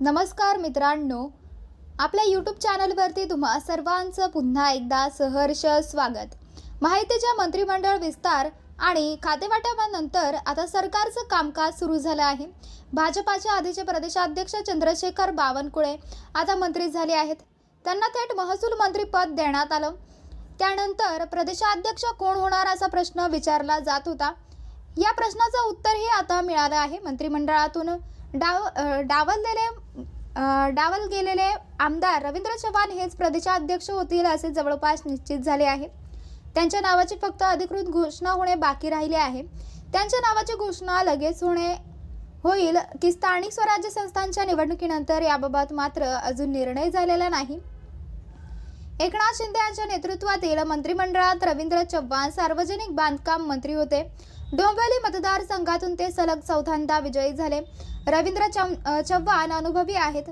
नमस्कार मित्रांनो आपल्या यूट्यूब चॅनलवरती तुम्हा सर्वांचं पुन्हा एकदा सहर्ष स्वागत. माहितीच्या मंत्रिमंडळ विस्तार आणि खातेवाटपानंतर आता सरकारचं कामकाज सुरू झालं आहे. भाजपाचे आधीचे प्रदेशाध्यक्ष चंद्रशेखर बावनकुळे आता मंत्री झाले आहेत. त्यांना थेट महसूल मंत्रीपद देण्यात आलं. त्यानंतर प्रदेशाध्यक्ष कोण होणार असा प्रश्न विचारला जात होता. या प्रश्नाचं उत्तरही आता मिळालं आहे मंत्रिमंडळातून. डाव डावललेले डावल गेलेले आमदार रवींद्र चव्हाण हेच प्रदेशाध्यक्ष होतील असे जवळपास निश्चित झाले आहे. त्यांच्या नावाची फक्त अधिकृत घोषणा होणे बाकी राहिले आहे. त्यांच्या नावाची घोषणा लगेच होणे होईल की स्थानिक स्वराज्य संस्थांच्या निवडणुकीनंतर याबाबत मात्र अजून निर्णय झालेला नाही. एकनाथ शिंदे यांच्या नेतृत्वातील मंत्रिमंडळात रवींद्र चव्हाण सार्वजनिक बांधकाम मंत्री होते. डोंबिवली मतदारसंघातून ते सलग चौथ्यांदा विजयी झाले. रवींद्र चव्हाण अनुभवी आहेत.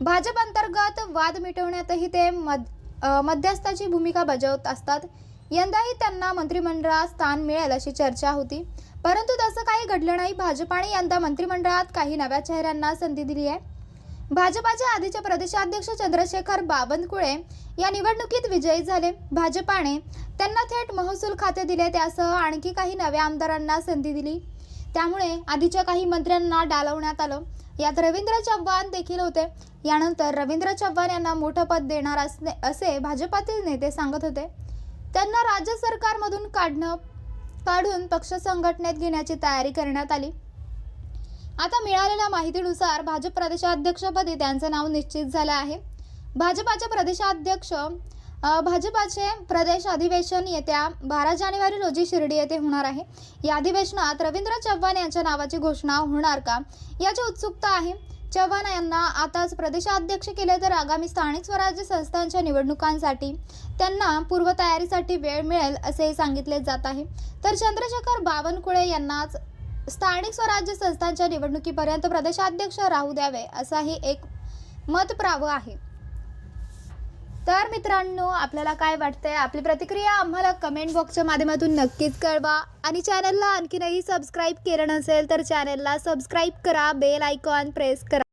भाजप अंतर्गत वाद मिटवण्यातही ते मध मध्यस्थाची भूमिका बजावत असतात. यंदाही त्यांना मंत्रिमंडळात स्थान मिळेल अशी चर्चा होती. परंतु तसं काही घडलं नाही. भाजपाने यंदा मंत्रिमंडळात काही नव्या चेहऱ्यांना संधी दिली आहे भाजपाचे आधीचे प्रदेशाध्यक्ष चंद्रशेखर बावनकुळे या निवडणुकीत विजयी झाले. भाजपाने त्यांना थेट महसूल खाते दिले. त्यासह आणखी काही नव्या आमदारांना संधी दिली. त्यामुळे आधीच्या काही मंत्र्यांना डालवण्यात आलं. यात रवींद्र चव्हाण देखील होते. यानंतर रवींद्र चव्हाण यांना मोठं पद देणार असणे असे भाजपातील नेते सांगत होते. त्यांना राज्य सरकारमधून काढणं काढून पक्ष संघटनेत घेण्याची तयारी करण्यात आली. आता मिळालेल्या माहितीनुसार भाजप प्रदेशाध्यक्षपदी त्यांचं नाव निश्चित झालं आहे. भाजपाचे प्रदेशाध्यक्ष भाजपाचे प्रदेश अधिवेशन येत्या बारा जानेवारी रोजी शिर्डी येथे होणार आहे. या अधिवेशनात रवींद्र चव्हाण यांच्या नावाची घोषणा होणार का याची उत्सुकता आहे. चव्हाण यांना आताच प्रदेशाध्यक्ष केले तर आगामी स्थानिक स्वराज्य संस्थांच्या निवडणुकांसाठी त्यांना पूर्वतयारीसाठी वेळ मिळेल असे सांगितले जात आहे. तर चंद्रशेखर बावनकुळे यांनाच स्थानिक स्वराज्य संस्थांच्या निवडणुकीपर्यंत प्रदेशाध्यक्ष राहू द्यावे असाही एक मतप्राव आहे. तर मित्रांनो आपल्याला काय वाटतंय? आपली प्रतिक्रिया आम्हाला कमेंट बॉक्सच्या माध्यमातून नक्कीच कळवा. आणि चॅनलला आणखीनही सबस्क्राईब केलं नसेल तर चॅनलला सबस्क्राईब करा. बेल आयकॉन प्रेस करा.